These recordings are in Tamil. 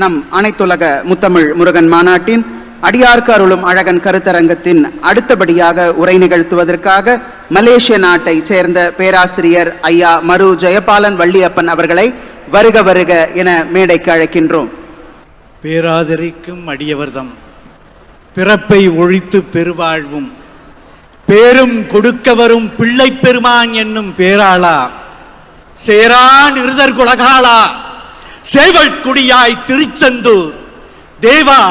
நம் அனைத்துலக முத்தமிழ் முருகன் மாநாட்டின் அடியார்க்கு அருளும் அழகன் கருத்தரங்கத்தின் அடுத்தபடியாக உரை நிகழ்த்துவதற்காக மலேசிய நாட்டை சேர்ந்த பேராசிரியர் ஐயா மரு ஜெயபாலன் வள்ளியப்பன் அவர்களை வருக வருக என மேடைக்கு அழைக்கின்றோம். பேராதரிக்கும் அடியவர்தம் பிறப்பை ஒழித்து பெருவாழ்வும் பேரும் கொடுக்க வரும் பிள்ளை பெருமான் என்னும் பேராளா சேரா நிருதர் குலகாலா. சேவல் குடியாய் திருச்செந்தூர். தேவா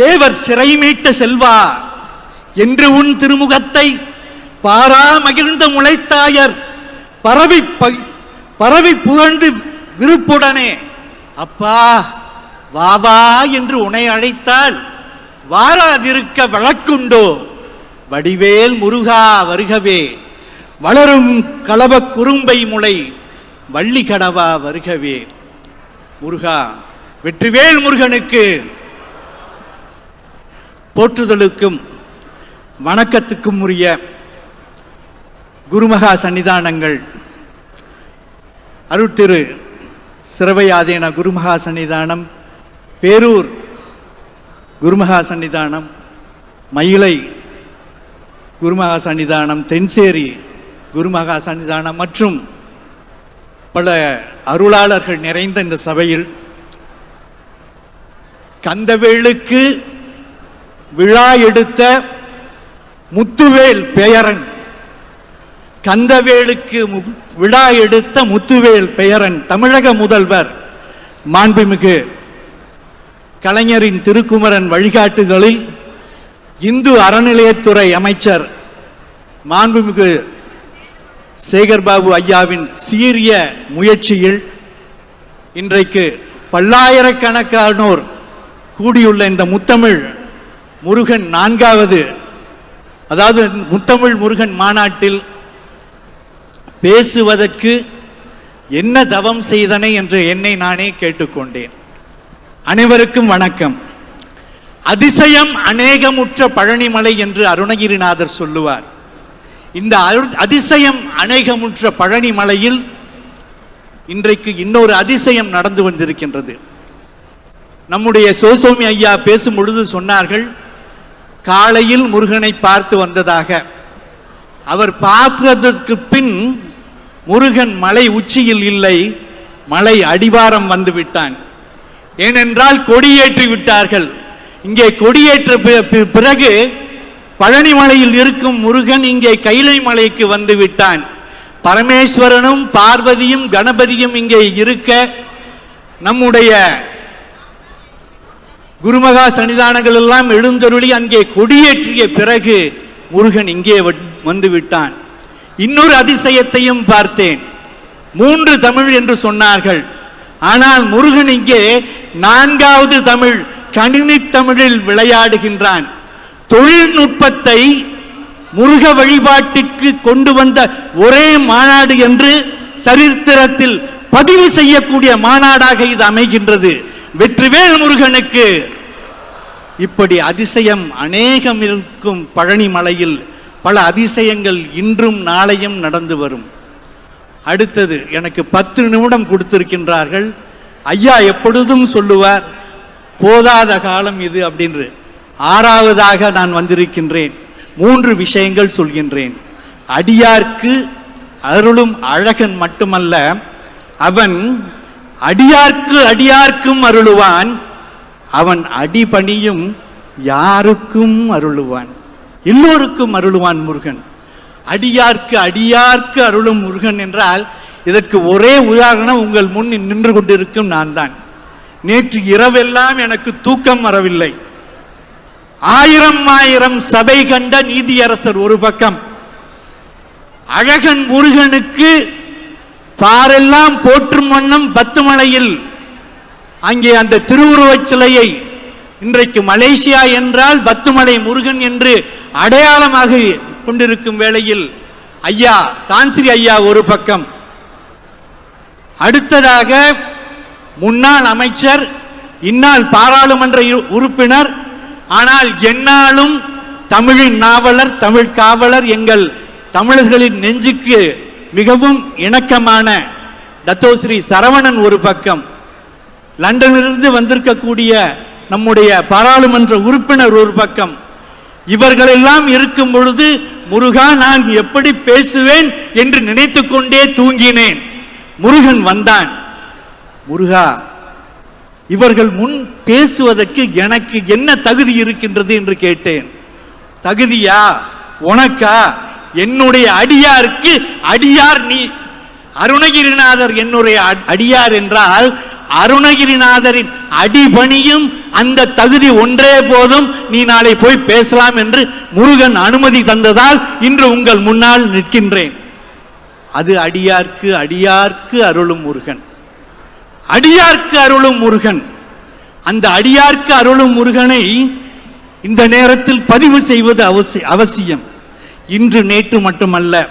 தேவர் சிறை மீட்ட செல்வா என்று உன் திருமுகத்தை பாரா மகிழ்ந்த முளைத்தாயர் பரவி பரவி புகழ்ந்து விருப்புடனே. அப்பா வா வா என்று உன்னை அழைத்தால் வாராதிருக்க வழக்குண்டோ? வடிவேல் முருகா வருகவே வளரும் கலப குறும்பை முளை வள்ளி கடவா வருகவே. முருகா வெற்றிவேல் முருகனுக்கு போற்றுதலுக்கும் வணக்கத்துக்கும் உரிய குருமகா சன்னிதானங்கள். அருட்திரு சிறவையாதேன குருமகா சன்னிதானம் பேரூர் குருமகா சன்னிதானம் மயிலை குருமகா சன்னிதானம் தென்சேரி குருமகா சன்னிதானம் மற்றும் பல அருளாளர்கள் நிறைந்த இந்த சபையில் கந்தவேலுக்கு விழா எடுத்த முத்துவேல் பெயரன் கந்தவேலுக்கு விழா எடுத்த முத்துவேல் பெயரன் தமிழக முதல்வர் மாண்புமிகு கலைஞரின் திருக்குமரன் வழிகாட்டுதலில் இந்து அறநிலையத்துறை அமைச்சர் மாண்புமிகு சேகர்பாபு ஐயாவின் சீரிய முயற்சியில் இன்றைக்கு பல்லாயிரக்கணக்கானோர் கூடியுள்ள இந்த முத்தமிழ் முருகன் நான்காவது அதாவது முத்தமிழ் முருகன் மாநாட்டில் பேசுவதற்கு என்ன தவம் செய்தனை என்று என்னை நானே கேட்டுக்கொண்டேன். அனைவருக்கும் வணக்கம். அதிசயம் அநேகமுற்ற பழனிமலை என்று அருணகிரிநாதர் சொல்லுவார். இந்த அரு- அதிசயம் அநேகமுற்ற பழனி மலையில் இன்றைக்கு இன்னொரு அதிசயம் நடந்து வந்திருக்கின்றது. நம்முடைய சோசோமி ஐயா பேசும் பொழுது சொன்னார்கள் காலையில் முருகனை பார்த்து வந்ததாக. அவர் பார்த்ததற்கு பின் முருகன் மலை உச்சியில் இல்லை மலை அடிவாரம் வந்து விட்டான். ஏனென்றால் கொடியேற்றி விட்டார்கள். இங்கே கொடியேற்ற பிறகு பழனிமலையில் இருக்கும் முருகன் இங்கே கைலை மலைக்கு வந்து விட்டான். பரமேஸ்வரனும் பார்வதியும் கணபதியும் இங்கே இருக்க நம்முடைய குருமகா சன்னிதானங்கள் எல்லாம் எழுந்தருளி அங்கே கொடியேற்றிய பிறகு முருகன் இங்கே வந்து விட்டான். இன்னொரு அதிசயத்தையும் பார்த்தேன். மூன்று தமிழ் என்று சொன்னார்கள். ஆனால் முருகன் இங்கே நான்காவது தமிழ் கணினி தமிழில் விளையாடுகின்றான். தொழில்நுட்பத்தை முருக வழிபாட்டிற்கு கொண்டு வந்த ஒரே மாநாடு என்று சரித்திரத்தில் பதிவு செய்யக்கூடிய மாநாடாக இது அமைகின்றது. வெற்றிவேல் முருகனுக்கு இப்படி அதிசயம் அநேகம் இருக்கும் பழனி மலையில் பல அதிசயங்கள் இன்றும் நாளையும் நடந்து வரும். அடுத்தது எனக்கு பத்து நிமிடம் கொடுத்திருக்கின்றார்கள். ஐயா எப்பொழுதும் சொல்லுவார் போதாத காலம் இது அப்படின்னு ஆறாவதாக நான் வந்திருக்கின்றேன். மூன்று விஷயங்கள் சொல்கின்றேன். அடியார்க்கு அருளும் அழகன் மட்டுமல்ல அவன் அடியார்க்கு அடியார்க்கும் அருளுவான் அவன் அடிபணியும் யாருக்கும் அருளுவான்? எல்லோருக்கும் அருளுவான் முருகன். அடியார்க்கு அடியார்க்கு அருளும் முருகன் என்றால் இதற்கு ஒரே உதாரணம் உங்கள் முன் நின்று கொண்டிருக்கும் நான் தான். நேற்று இரவெல்லாம் எனக்கு தூக்கம் வரவில்லை. ஆயிரம் ஆயிரம் சபை கண்ட நீதியரசர் ஒரு பக்கம். அழகன் முருகனுக்கு பாரெல்லாம் போற்றும் வண்ணம் பத்துமலையில். அங்கே அந்த திருவுருவச் சிலையை இன்றைக்கு மலேசியா என்றால் பத்துமலை முருகன் என்று அடையாளமாக கொண்டிருக்கும் வேளையில் ஐயா தான்சிரி ஐயா ஒரு பக்கம். அடுத்ததாக முன்னாள் அமைச்சர் இந்நாள் பாராளுமன்ற உறுப்பினர் ஆனால் எந்நாளும் தமிழின் நாவலர் தமிழ் காவலர் எங்கள் தமிழர்களின் நெஞ்சுக்கு மிகவும் இணக்கமான தத்தோஸ்ரீ சரவணன் ஒரு பக்கம். லண்டனிலிருந்து வந்திருக்கக்கூடிய நம்முடைய பாராளுமன்ற உறுப்பினர் ஒரு பக்கம். இவர்களெல்லாம் இருக்கும் பொழுது முருகா நான் எப்படி பேசுவேன் என்று நினைத்துக்கொண்டே தூங்கினேன். முருகன் வந்தான். முருகா இவர்கள் முன் பேசுவதற்கு எனக்கு என்ன தகுதி இருக்கின்றது என்று கேட்டேன். தகுதியா? உனக்கா? என்னுடைய அடியாருக்கு அடியார் நீ. அருணகிரிநாதர் என்னுடைய அடியார் என்றால் அருணகிரிநாதரின் அடிபணியும் அந்த தகுதி ஒன்றே போதும். நீ நாளை போய் பேசலாம் என்று முருகன் அனுமதி தந்ததால் இன்று உங்கள் முன்னால் நிற்கின்றேன். அது அடியார்க்கு அடியார்க்கு அருளும் முருகன். அடியார்க்கு அருளும் முருகன். அந்த அடியார்க்கு அருளும் முருகனை இந்த நேரத்தில் பதிவு செய்வது அவசி- அவசியம். இன்று நேற்று மட்டுமல்ல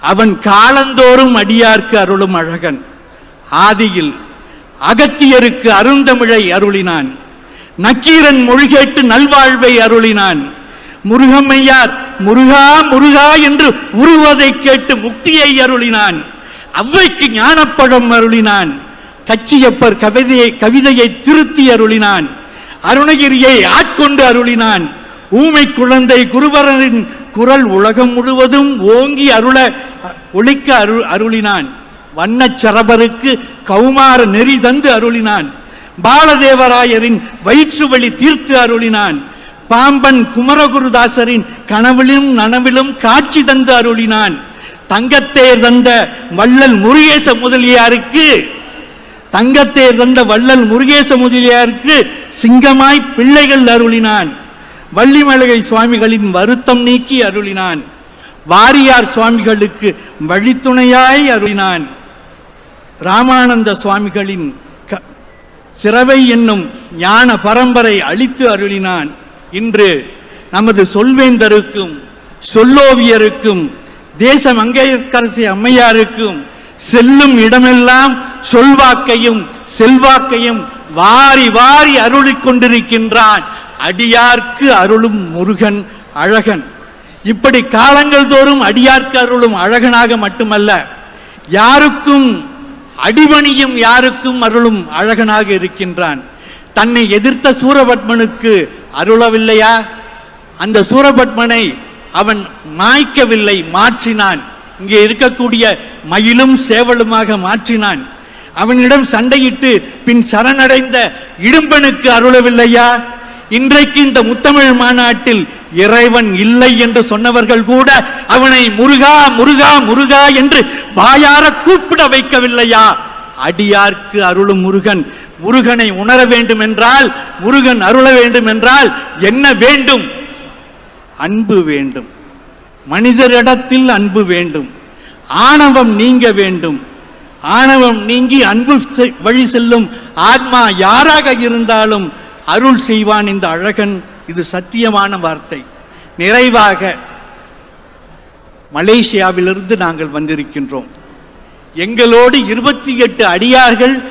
அவன் காலந்தோறும் அடியார்க்கு அருளும் அழகன். ஆதியில் அகத்தியருக்கு அருந்தமிழை அருளினான். நக்கீரன் மொழிகேட்டு நல்வாழ்வை அருளினான். முருகம்மையார் முருகா முருகா என்று உருவதை கேட்டு முக்தியை அருளினான். அவ்வைக்கு ஞானப்பழம் அருளினான். கச்சியப்பர் கவிதையை கவிதையை திருத்தி அருளினான். அருணகிரியை ஆட்கொண்டு அருளினான். ஊமை குழந்தை குருவரனின் குரல் உலகம் முழுவதும் ஓங்கி அருள ஒழிக்க அரு அருளினான். வண்ணச் சரபருக்கு கௌமார நெறி தந்து அருளினான். பாலதேவராயரின் வயிற்று வழி தீர்த்து அருளினான். பாம்பன் குமரகுருதாசரின் கனவிலும் நனவிலும் காட்சி தந்து அருளினான். தங்கத்தேர் தந்த வள்ளல் முருகேச முதலியாருக்கு தங்கத்தை தந்த வள்ளல் முருகேச முதலியாருக்கு சிங்கமாய் பிள்ளைகள் அருளினான். வள்ளிமலகை சுவாமிகளின் வருத்தம் நீக்கி அருளினான். வாரியார் சுவாமிகளுக்கு வழித்துணையாய் அருளினான். ராமானந்த சுவாமிகளின் க- சிறவை என்னும் ஞான பரம்பரை அழித்து அருளினான். இன்று நமது சொல்வேந்தருக்கும் சொல்லோவியருக்கும் தேச மங்கையர்க்கரசி அம்மையாருக்கும் செல்லும் இடமெல்லாம் சொல்வாக்கையும் செல்வாக்கையும் வாரி வாரி அருளிக் கொண்டிருக்கின்றான். அடியார்க்கு அருளும் முருகன் அழகன். இப்படி காலங்கள் தோறும் அடியார்க்கு அருளும் அழகனாக மட்டுமல்ல யாருக்கும் அடிபணியும் யாருக்கும் அருளும் அழகனாக இருக்கின்றான். தன்னை எதிர்த்த சூரபத்மனுக்கு அருளவில்லையா? அந்த சூரபத்மனை அவன் மாய்க்கவில்லை மாற்றினான். இங்கே இருக்கக்கூடிய மயிலும் சேவலுமாக மாற்றினான். அவனிடம் சண்டையிட்டு பின் சரணடைந்த இடும்பனுக்கு அருளவில்லையா? இன்றைக்கு இந்த முத்தமிழ் மாநாட்டில் இறைவன் இல்லை என்று சொன்னவர்கள் கூட அவனை முருகா முருகா முருகா என்று வாயார கூப்பிட வைக்கவில்லையா? அடியார்க்கு அருளும் முருகன். முருகனை உணர வேண்டும் என்றால் முருகன் அருள வேண்டும் என்றால் என்ன வேண்டும்? அன்பு வேண்டும். மனிதரிடத்தில் அன்பு வேண்டும். ஆணவம் நீங்க வேண்டும். ஆணவம் நீங்கி அன்பு செ- வழி செல்லும் ஆத்மா யாராக இருந்தாலும் அருள் செய்வான் இந்த அழகன். இது சத்தியமான வார்த்தை. நிறைவாக மலேசியாவிலிருந்து நாங்கள் வந்திருக்கின்றோம். எங்களோடு இருபத்தி எட்டு அடியார்கள்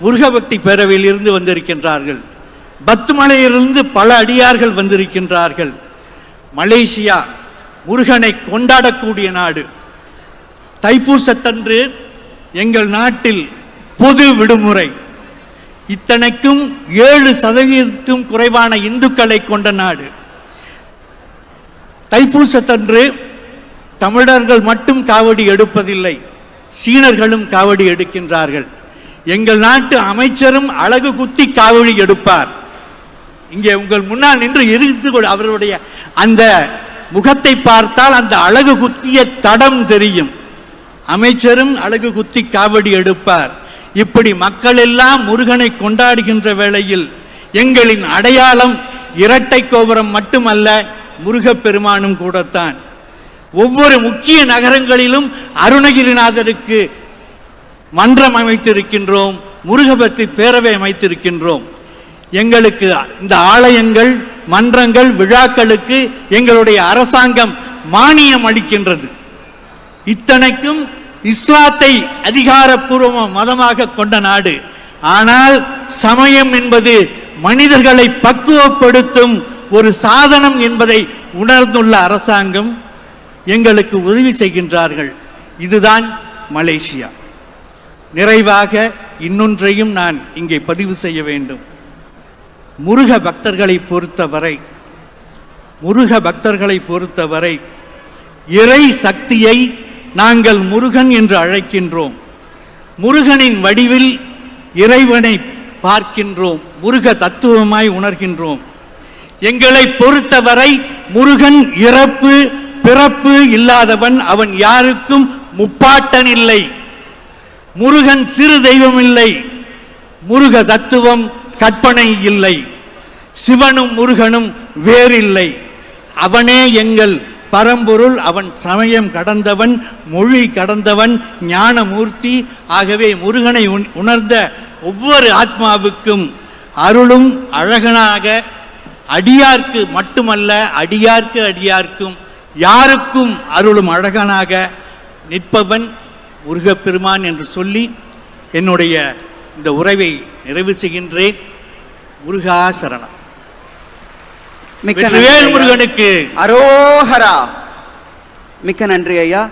முருகபக்தி பேரவையிலிருந்து வந்திருக்கின்றார்கள். பத்துமலையிலிருந்து பல அடியார்கள் வந்திருக்கின்றார்கள். மலேசியா முருகனை கொண்டாடக்கூடிய நாடு. தைப்பூசத்தன்று எங்கள் நாட்டில் பொது விடுமுறை. இத்தனைக்கும் ஏழு சதவீதத்துக்கும் குறைவான இந்துக்களை கொண்ட நாடு. தைப்பூசத்தன்று தமிழர்கள் மட்டும் காவடி எடுப்பதில்லை சீனர்களும் காவடி எடுக்கின்றார்கள். எங்கள் நாட்டு அமைச்சரும் அழகு குத்தி காவடி எடுப்பார். இங்கே உங்கள் முன்னால் நின்று இருந்து அவருடைய அந்த முகத்தை பார்த்தால் அந்த அழகு குத்திய தடம் தெரியும். அமைச்சரும் அழகு குத்தி காவடி எடுப்பார். இப்படி மக்கள் எல்லாம் முருகனை கொண்டாடுகின்ற வேளையில் எங்களின் அடையாளம் இரட்டை கோபுரம் மட்டுமல்ல முருகப்பெருமானும் கூடத்தான். ஒவ்வொரு முக்கிய நகரங்களிலும் அருணகிரிநாதருக்கு மன்றம் அமைத்திருக்கின்றோம் முருகபக்தி பேரவை அமைத்திருக்கின்றோம். எங்களுக்கு இந்த ஆலயங்கள் மன்றங்கள் விழாக்களுக்கு எங்களுடைய அரசாங்கம் மானியம் அளிக்கின்றது. இத்தனைக்கும் இஸ்லாத்தை அதிகாரப்பூர்வ மதமாக கொண்ட நாடு. ஆனால் சமயம் என்பது மனிதர்களை பக்குவப்படுத்தும் ஒரு சாதனம் என்பதை உணர்ந்துள்ள அரசாங்கம் எங்களுக்கு உதவி செய்கின்றார்கள். இதுதான் மலேசியா. நிறைவாக இன்னொன்றையும் நான் இங்கே பதிவு செய்ய வேண்டும். முருக பக்தர்களை பொறுத்தவரை முருக பக்தர்களை பொறுத்தவரை இறை சக்தியை நாங்கள் முருகன் என்று அழைக்கின்றோம். முருகனின் வடிவில் இறைவனை பார்க்கின்றோம். முருக தத்துவமாய் உணர்கின்றோம். எங்களை பொறுத்தவரை முருகன் இறப்பு பிறப்பு இல்லாதவன் அவன் யாருக்கும் முப்பாட்டன் இல்லை. முருகன் சிறு தெய்வம் இல்லை. முருக தத்துவம் கற்பனை இல்லை. சிவனும் முருகனும் வேறில்லை. அவனே எங்கள் பரம்பொருள் அவன் சமயம் கடந்தவன் மொழி கடந்தவன் ஞானமூர்த்தி. ஆகவே முருகனை உண்- உணர்ந்த ஒவ்வொரு ஆத்மாவுக்கும் அருளும் அழகனாக அடியார்க்கு மட்டுமல்ல அடியார்க்கு அடியார்க்கும் யாருக்கும் அருளும் அழகனாக நிற்பவன் முருகப்பெருமான் என்று சொல்லி என்னுடைய இந்த உறவை நிறைவு செய்கின்றேன். முருகாசரணம் மிக்க ஐயா. முருகனுக்கு அரோஹரா. மிக்க நன்றி ஐயா